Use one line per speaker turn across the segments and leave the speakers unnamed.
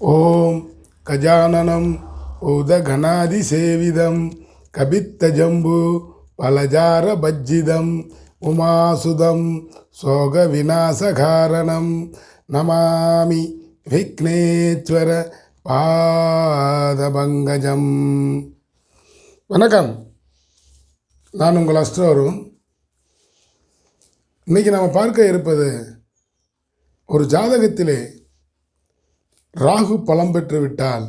ஓம் கஜானனம் உதகணாதிசேவிதம் கபித்தஜம்பு பலஜார பஜ்ஜிதம் உமாசுதம் சோக விநாசகாரணம் நமாமி விக்னேஸ்வர பாதபங்கஜம். வணக்கம். நான் உங்கள் அஸ்ட்ரோரும் இன்றைக்கி நம்ம பார்க்க இருப்பது ஒரு ஜாதகத்திலே ராகு பலம் பெற்று விட்டால்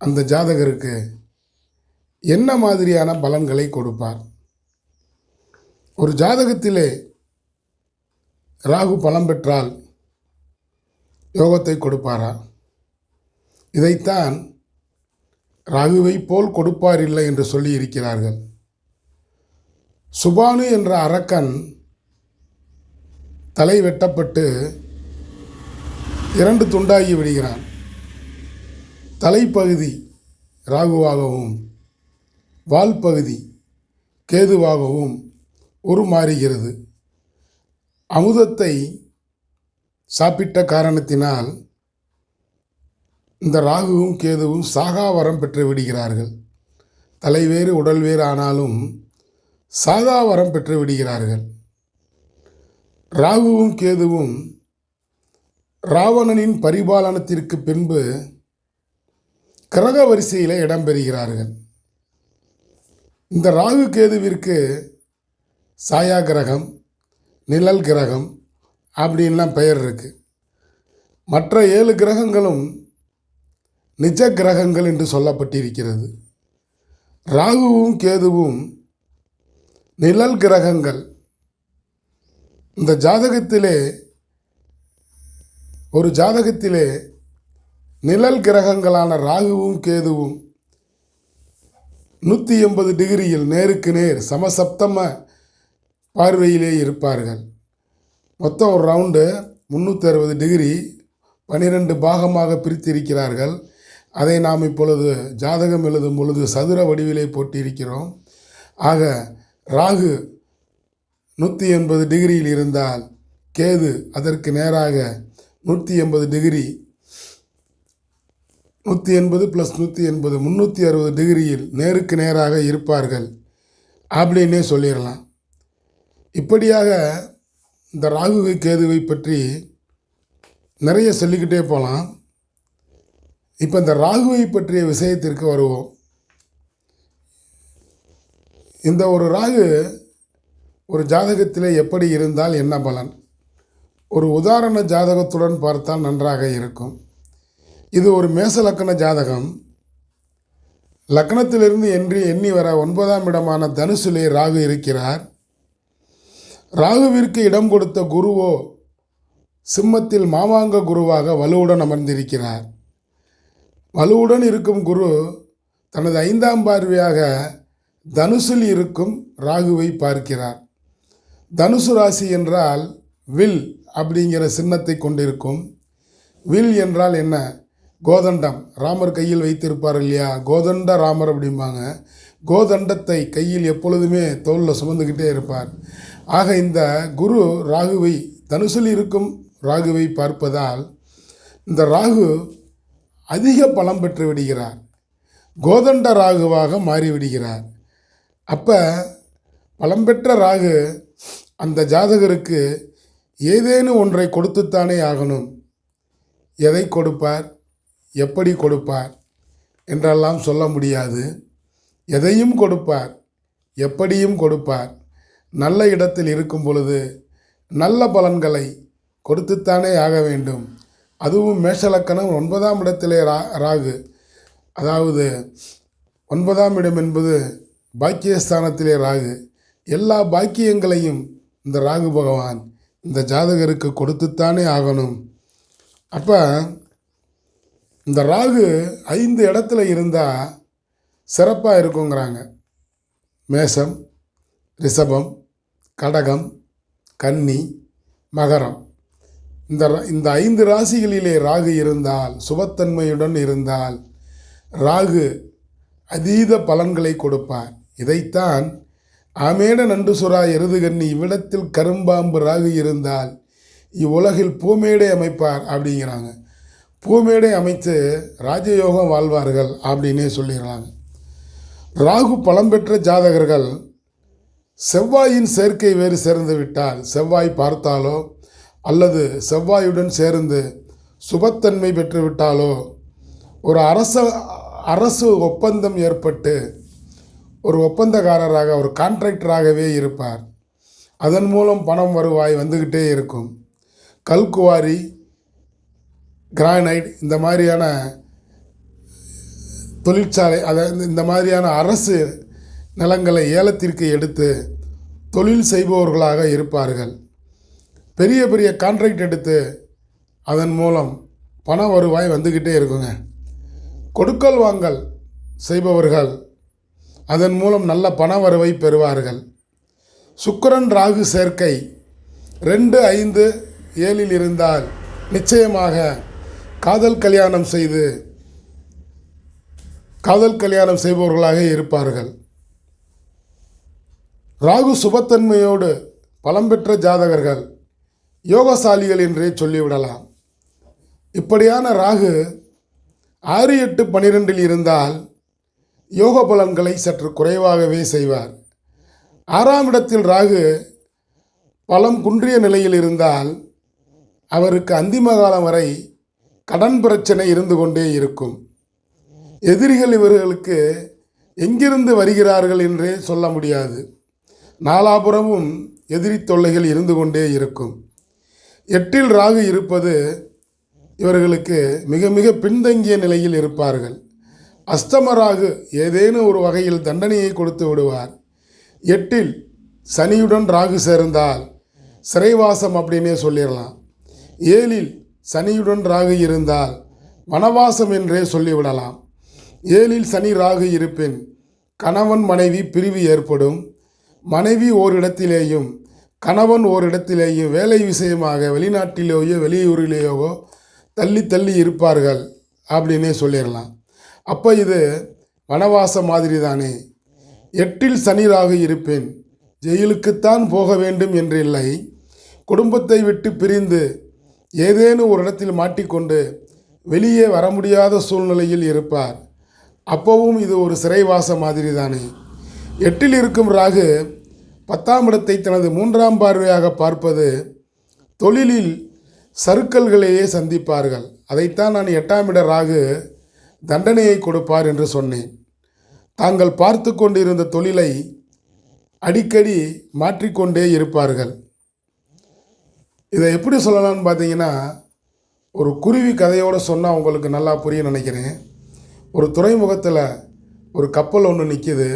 அந்த ஜாதகருக்கு என்ன மாதிரியான பலன்களை கொடுப்பார்? ஒரு ஜாதகத்திலே ராகு பலம் பெற்றால் யோகத்தை கொடுப்பாரா? இதைத்தான் ராகுவை போல் கொடுப்பார் இல்லை என்று சொல்லி இருக்கிறார்கள். சுபானு என்ற அரக்கன் தலை வெட்டப்பட்டு இரண்டு துண்டாகி விடுகிறான். தலைப்பகுதி ராகுவாகவும் வால் பகுதி கேதுவாகவும் உருமாறுகிறது. அமுதத்தை சாப்பிட்ட காரணத்தினால் இந்த ராகுவும் கேதுவும் சாகாவரம் பெற்று விடுகிறார்கள். தலைவேறு உடல் வேறு ஆனாலும் சாகாவரம் பெற்று விடுகிறார்கள். ராகுவும் கேதுவும் ராவணனின் பரிபாலனத்திற்கு பின்பு கிரக வரிசையில் இடம்பெறுகிறார்கள். இந்த ராகு கேதுவிற்கு சாயா கிரகம் நிழல் கிரகம் அப்படின்லாம் பெயர் இருக்குது மற்ற ஏழு கிரகங்களும் நிஜ கிரகங்கள் என்று சொல்லப்பட்டிருக்கிறது. ராகுவும் கேதுவும் நிழல் கிரகங்கள். இந்த ஜாதகத்திலே ஒரு ஜாதகத்திலே நிழல் கிரகங்களான ராகுவும் கேதுவும் நூற்றி எண்பது டிகிரியில் நேருக்கு நேர் சமசப்தம பார்வையிலே இருப்பார்கள். மொத்தம் ஒரு ரவுண்டு முந்நூற்றி அறுபது டிகிரி பனிரெண்டு பாகமாக பிரித்திருக்கிறார்கள். அதை நாம் இப்பொழுது ஜாதகம் எழுதும் பொழுது சதுர வடிவிலே போட்டிருக்கிறோம். ஆக ராகு நூற்றி எண்பது டிகிரியில் இருந்தால் கேது அதற்கு நேராக நூற்றி எண்பது டிகிரி நூற்றி எண்பது ப்ளஸ் நூற்றி எண்பது முந்நூற்றி அறுபது டிகிரியில் நேருக்கு நேராக இருப்பார்கள். அப்படின்னே சொல்லிடலாம். இப்படியாக இந்த ராகு கேதுவை பற்றி நிறைய சொல்லிக்கிட்டே போகலாம் இப்போ இந்த ராகுவை பற்றிய விஷயத்திற்கு வருவோம். இந்த ஒரு ராகு ஒரு ஜாதகத்தில் எப்படி இருந்தால் என்ன பலன்? ஒரு உதாரண ஜாதகத்துடன் பார்த்தால் நன்றாக இருக்கும். இது ஒரு மேச லக்கண ஜாதகம். லக்னத்திலிருந்து என்று எண்ணி வர ஒன்பதாம் இடமான தனுசிலே ராகு இருக்கிறார். ராகுவிற்கு இடம் கொடுத்த குருவோ சிம்மத்தில் மாமாங்க குருவாக வலுவுடன் அமர்ந்திருக்கிறார். வலுவுடன் இருக்கும் குரு தனது ஐந்தாம் பார்வையாக தனுசில் இருக்கும் ராகுவை பார்க்கிறார். தனுசு ராசி என்றால் வில் அப்படிங்கிற சின்னத்தை கொண்டிருக்கும். வில் என்றால் என்ன? கோதண்டம். ராமர் கையில் வைத்திருப்பார் இல்லையா? கோதண்ட ராமர் அப்படிம்பாங்க. கோதண்டத்தை கையில் எப்பொழுதுமே தோளில் சுமந்துக்கிட்டே இருப்பார். ஆக இந்த குரு ராகுவை தனுசில் இருக்கும் ராகுவை பார்ப்பதால் இந்த ராகு அதிக பலம் பெற்று விடுகிறார். கோதண்ட ராகுவாக மாறிவிடுகிறார். அப்போ பலம் பெற்ற ராகு அந்த ஜாதகருக்கு ஏதேனும் ஒன்றை கொடுத்துத்தானே ஆகணும். எதை கொடுப்பார்? எப்படி கொடுப்பார்? என்றெல்லாம் சொல்ல முடியாது. எதையும் கொடுப்பார்? எப்படியும் கொடுப்பார். நல்ல இடத்தில் இருக்கும் பொழுது நல்ல பலன்களை கொடுத்துத்தானே ஆக வேண்டும். அதுவும் மேஷலக்கணம் ஒன்பதாம் இடத்திலே ரா ராகு. அதாவது ஒன்பதாம் இடம் என்பது பாக்கியஸ்தானத்திலே ராகு. எல்லா பாக்கியங்களையும் இந்த ராகு பகவான் இந்த ஜாதகருக்கு கொடுத்துத்தானே ஆகணும். அப்போ இந்த ராகு ஐந்து இடத்துல இருந்தால் சிறப்பாக இருக்குங்கிறாங்க. மேஷம் ரிஷபம் கடகம் கன்னி மகரம். இந்த இந்த ஐந்து ராசிகளிலே ராகு இருந்தால் சுபத்தன்மையுடன் இருந்தால் ராகு அதீத பலன்களை கொடுப்பார். இதைத்தான் அமேட நண்டு சுறா எருதுகண்ணி இவ்விடத்தில் கரும்பாம்பு ராகு இருந்தால் இவ்வுலகில் பூமேடை அமைப்பார் அப்படிங்கிறாங்க. பூமேடை அமைத்து ராஜயோகம் வாழ்வார்கள் அப்படின்னே சொல்லிடுறாங்க. ராகு பலம் பெற்ற ஜாதகர்கள் செவ்வாயின் சேர்க்கை வேறு சேர்ந்து விட்டால் செவ்வாய் பார்த்தாலோ அல்லது செவ்வாயுடன் சேர்ந்து சுபத்தன்மை பெற்று விட்டாலோ ஒரு அரச அரசு ஒப்பந்தம் ஏற்பட்டு ஒரு ஒப்பந்தக்காரராக ஒரு கான்ட்ராக்டராகவே இருப்பார். அதன் மூலம் பணம் வருவாய் வந்துக்கிட்டே இருக்கும். கல்குவாரி கிரானைட் இந்த மாதிரியான தொழிற்சாலை அதாவது இந்த மாதிரியான அரசு நிலங்களை ஏலத்திற்கு எடுத்து தொழில் செய்பவர்களாக இருப்பார்கள். பெரிய பெரிய கான்ட்ராக்ட் எடுத்து அதன் மூலம் பண வருவாய் வந்துக்கிட்டே இருக்குங்க. கொடுக்கல் வாங்கல் செய்பவர்கள் அதன் மூலம் நல்ல பண வரவை பெறுவார்கள். சுக்கரன் ராகு சேர்க்கை ரெண்டு ஐந்து ஏழில் இருந்தால் நிச்சயமாக காதல் கல்யாணம் செய்து காதல் கல்யாணம் செய்பவர்களாக இருப்பார்கள். ராகு சுபத்தன்மையோடு பலம் பெற்ற ஜாதகர்கள் யோகசாலிகள் என்றே சொல்லிவிடலாம். இப்படியான ராகு ஆறு எட்டு பனிரெண்டில் இருந்தால் யோக பலன்களை சற்று குறைவாகவே செய்வார். ஆறாம் இடத்தில் ராகு பலம் குன்றிய நிலையில் இருந்தால் அவருக்கு அந்திம காலம் வரை கடன் பிரச்சனை இருந்து கொண்டே இருக்கும். எதிரிகள் இவர்களுக்கு எங்கிருந்து வருகிறார்கள் என்றே சொல்ல முடியாது. நாலாபுறமும் எதிரி தொல்லைகள் இருந்து கொண்டே இருக்கும். எட்டில் ராகு இருப்பது இவர்களுக்கு மிக மிக பின்தங்கிய நிலையில் இருப்பார்கள். அஸ்தம ராகு ஏதேனும் ஒரு வகையில் தண்டனையை கொடுத்து விடுவார். எட்டில் சனியுடன் ராகு சேர்ந்தால் சிறைவாசம் அப்படின்னே சொல்லிடலாம். ஏழில் சனியுடன் ராகு இருந்தால் வனவாசம் என்றே சொல்லிவிடலாம். ஏழில் சனி ராகு இருப்பின் கணவன் மனைவி பிரிவு ஏற்படும். மனைவி ஓரிடத்திலேயும் கணவன் ஓரிடத்திலேயும் வேலை விஷயமாக வெளிநாட்டிலேயோ வெளியூரிலேயோ தள்ளி தள்ளி இருப்பார்கள் அப்படின்னே சொல்லிடலாம். அப்போ இது வனவாசம் மாதிரி தானே எட்டில் சனி ராகு இருப்பேன். ஜெயிலுக்குத்தான் போக வேண்டும் என்று இல்லை. குடும்பத்தை விட்டு பிரிந்து ஏதேனும் ஒரு இடத்தில் மாட்டிக்கொண்டு வெளியே வர முடியாத சூழ்நிலையில் இருப்பார். அப்போவும் இது ஒரு சிறைவாசம் மாதிரி தானே எட்டில் இருக்கும் ராகு பத்தாம் இடத்தை தனது மூன்றாம் பார்வையாக பார்ப்பது தொழிலில் சறுக்கல்களையே சந்திப்பார்கள். அதைத்தான் நான் எட்டாம் இட ராகு தண்டனையை கொடுப்பார் என்று சொன்னேன். தாங்கள் பார்த்து கொண்டிருந்த தொழிலை அடிக்கடி மாற்றிக்கொண்டே இருப்பார்கள். இதை எப்படி சொல்லலாம்னு பார்த்தீங்கன்னா ஒரு குருவி கதையோடு சொன்னால் உங்களுக்கு நல்லா புரிய நினைக்கிறேன். ஒரு துறைமுகத்தில் ஒரு கப்பல் ஒன்று நிற்கிது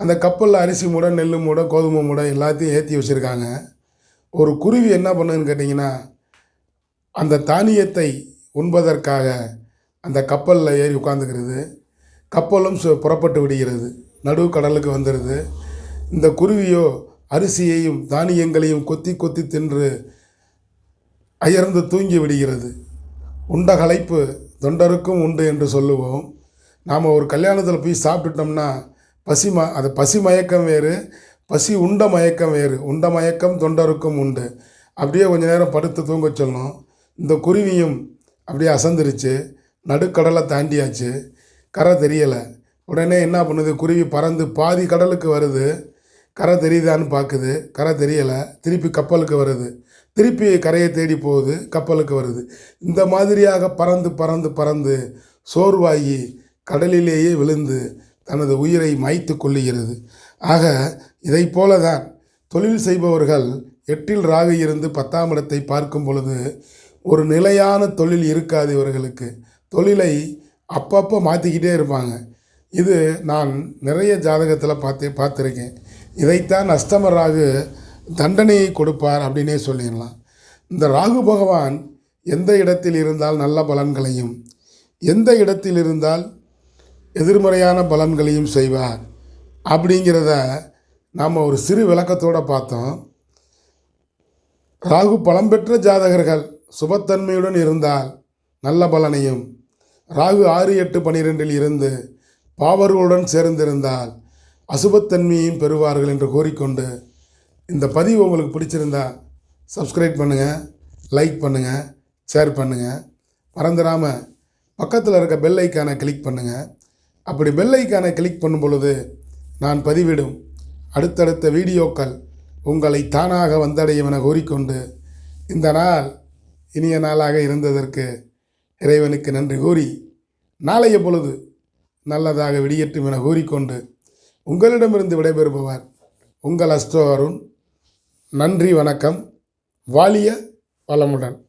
அந்த கப்பலில் அரிசி மூடை நெல் மூடை கோதுமை மூடை எல்லாத்தையும் ஏற்றி வச்சுருக்காங்க. ஒரு குருவி என்ன பண்ணுதுன்னு கேட்டிங்கன்னா அந்த தானியத்தை உண்பதற்காக அந்த கப்பலில் ஏறி உட்காந்துக்கிறது. கப்பலும் சு- புறப்பட்டு விடுகிறது. நடு கடலுக்கு வந்துடுது. இந்த குருவியோ அரிசியையும் தானியங்களையும் கொத்தி கொத்தி தின்று அயர்ந்து தூங்கி விடுகிறது. உண்ட களைப்பு தொண்டருக்கும் உண்டு என்று சொல்லுவோம். நாம் ஒரு கல்யாணத்தில் போய் சாப்பிட்டுட்டோம்னா பசி ம அது பசி மயக்கம் வேறு பசி உண்ட மயக்கம் வேறு. உண்ட மயக்கம் தொண்டருக்கும் உண்டு. அப்படியே கொஞ்ச நேரம் படுத்து தூங்க சொல்லணும் இந்த குருவியும் அப்படியே அசந்துருச்சு. நடுக்கடலை தாண்டியாச்சு. கரை தெரியலை. உடனே என்ன பண்ணுது? குருவி பறந்து பாதி கடலுக்கு வருது. கரை தெரியுதான்னு பார்க்குது கரை தெரியலை. திருப்பி கப்பலுக்கு வருது. திருப்பி கரையை தேடி போகுது. கப்பலுக்கு வருது. இந்த மாதிரியாக பறந்து பறந்து பறந்து சோர்வாகி கடலிலேயே விழுந்து தனது உயிரை மாய்த்து கொள்ளுகிறது. ஆக இதைப் போல தான் தொழில் செய்பவர்கள் எட்டில் ராகு இருந்து பத்தாம் இடத்தை பார்க்கும் பொழுது ஒரு நிலையான தொழில் இருக்காது இவர்களுக்கு. தொழிலை அப்பப்போ மாற்றிக்கிட்டே இருப்பாங்க. இது நான் நிறைய ஜாதகத்தில் பார்த்து பார்த்துருக்கேன். இதைத்தான் அஷ்டம ராகு தண்டனையை கொடுப்பார் அப்படின்னே சொல்லிடலாம். இந்த ராகு பகவான் எந்த இடத்தில் இருந்தால் நல்ல பலன்களையும் எந்த இடத்தில் இருந்தால் எதிர்மறையான பலன்களையும் செய்வார் அப்படிங்கிறத நாம் ஒரு சிறு விளக்கத்தோடு பார்த்தோம். ராகு பலம் பெற்ற ஜாதகர்கள் சுபத்தன்மையுடன் இருந்தால் நல்ல பலனையும் ராகு ஆறு எட்டு பனிரெண்டில் இருந்து பாவர்களுடன் சேர்ந்திருந்தால் அசுபத்தன்மையையும் பெறுவார்கள் என்று கூறிக்கொண்டு இந்த பதிவு உங்களுக்கு பிடிச்சிருந்தா சப்ஸ்கிரைப் பண்ணுங்கள் லைக் பண்ணுங்கள் ஷேர் பண்ணுங்கள் மறந்துடாமல் பக்கத்தில் இருக்க பெல் ஐக்கானை கிளிக் பண்ணுங்கள் அப்படி பெல் ஐக்கானை கிளிக் பண்ணும் பொழுது நான் பதிவிடும் அடுத்தடுத்த வீடியோக்கள் உங்களை தானாக வந்தடையும் என கூறிக்கொண்டு இந்த நாள் இனிய நாளாக இருந்ததற்கு இறைவனுக்கு நன்றி கூறி நாளைய பொழுது நல்லதாக விடியட்டும் என கூறிக்கொண்டு உங்களிடமிருந்து விடைபெறுபவர் உங்கள் அஸ்தோ அருண். நன்றி வணக்கம். வாலிய வளமுடன்.